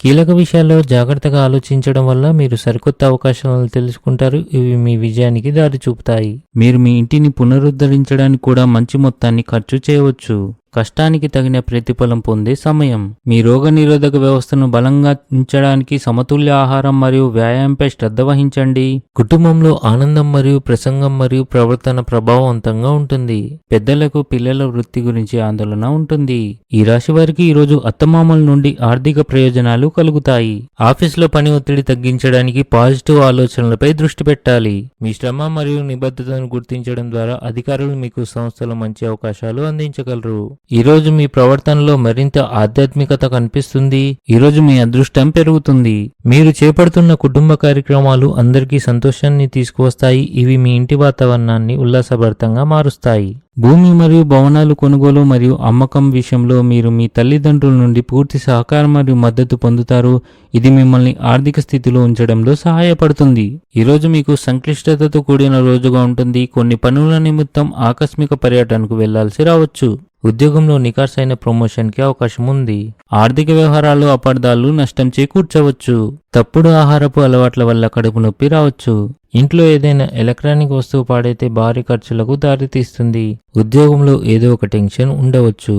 కీలక విషయాల్లో జాగ్రత్తగా ఆలోచించడం వల్ల మీరు సరికొత్త అవకాశాలను తెలుసుకుంటారు. ఇవి మీ విజయానికి దారి చూపుతాయి మీరు మీ ఇంటిని పునరుద్ధరించడానికి కూడా మంచి మొత్తాన్ని ఖర్చు చేయవచ్చు. కష్టానికి తగిన ప్రతిఫలం పొందే సమయం. మీ రోగనిరోధక వ్యవస్థను బలంగా ఉంచడానికి సమతుల్య ఆహారం మరియు వ్యాయామంపై శ్రద్ధ వహించండి. కుటుంబంలో ఆనందం మరియు ప్రసంగం మరియు ప్రవర్తన ప్రభావవంతంగా ఉంటుంది. పెద్దలకు పిల్లల వృత్తి గురించి ఆందోళన ఉంటుంది. ఈ రాశి వారికి ఈరోజు అత్తమామల నుండి ఆర్థిక ప్రయోజనాలు కలుగుతాయి. ఆఫీసులో పని ఒత్తిడి తగ్గించడానికి పాజిటివ్ ఆలోచనలపై దృష్టి పెట్టాలి. మీ శ్రమ మరియు నిబద్ధతను గుర్తించడం ద్వారా అధికారులు మీకు సంస్థలో మంచి అవకాశాలు అందించగలరు. ఈ రోజు మీ ప్రవర్తనలో మరింత ఆధ్యాత్మికత కనిపిస్తుంది. ఈ రోజు మీ అదృష్టం పెరుగుతుంది. మీరు చేపడుతున్న కుటుంబ కార్యక్రమాలు అందరికీ సంతోషాన్ని తీసుకువస్తాయి. ఇవి మీ ఇంటి వాతావరణాన్ని ఉల్లాసభరితంగా మారుస్తాయి. భూమి మరియు భవనాలు కొనుగోలు మరియు అమ్మకం విషయంలో మీరు మీ తల్లిదండ్రుల నుండి పూర్తి సహకారం మరియు మద్దతు పొందుతారు. ఇది మిమ్మల్ని ఆర్థిక స్థితిలో ఉంచడంలో సహాయపడుతుంది. ఈరోజు మీకు సంక్లిష్టతతో కూడిన రోజుగా ఉంటుంది. కొన్ని పనుల నిమిత్తం ఆకస్మిక పర్యటనకు వెళ్ళాల్సి రావచ్చు. ఉద్యోగంలో నికార్సైన ప్రమోషన్కి అవకాశం ఉంది. ఆర్థిక వ్యవహారాలు అపార్థాలు నష్టం చేకూర్చవచ్చు. తప్పుడు ఆహారపు అలవాట్ల వల్ల కడుపు నొప్పి రావచ్చు. ఇంట్లో ఏదైనా ఎలక్ట్రానిక్ వస్తువు పాడైతే భారీ ఖర్చులకు దారితీస్తుంది. ఉద్యోగంలో ఏదో ఒక టెన్షన్ ఉండవచ్చు.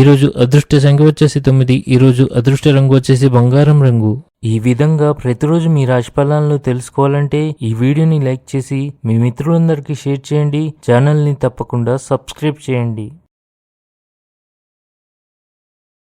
ఈరోజు అదృష్ట సంఖ్య వచ్చేసి తొమ్మిది ఈ రోజు అదృష్ట రంగు వచ్చేసి బంగారం రంగు. ఈ విధంగా ప్రతిరోజు మీ రాశి ఫలాలను తెలుసుకోవాలంటే ఈ వీడియోని లైక్ చేసి మీ మిత్రులందరికీ షేర్ చేయండి. ఛానల్ని తప్పకుండా సబ్స్క్రైబ్ చేయండి.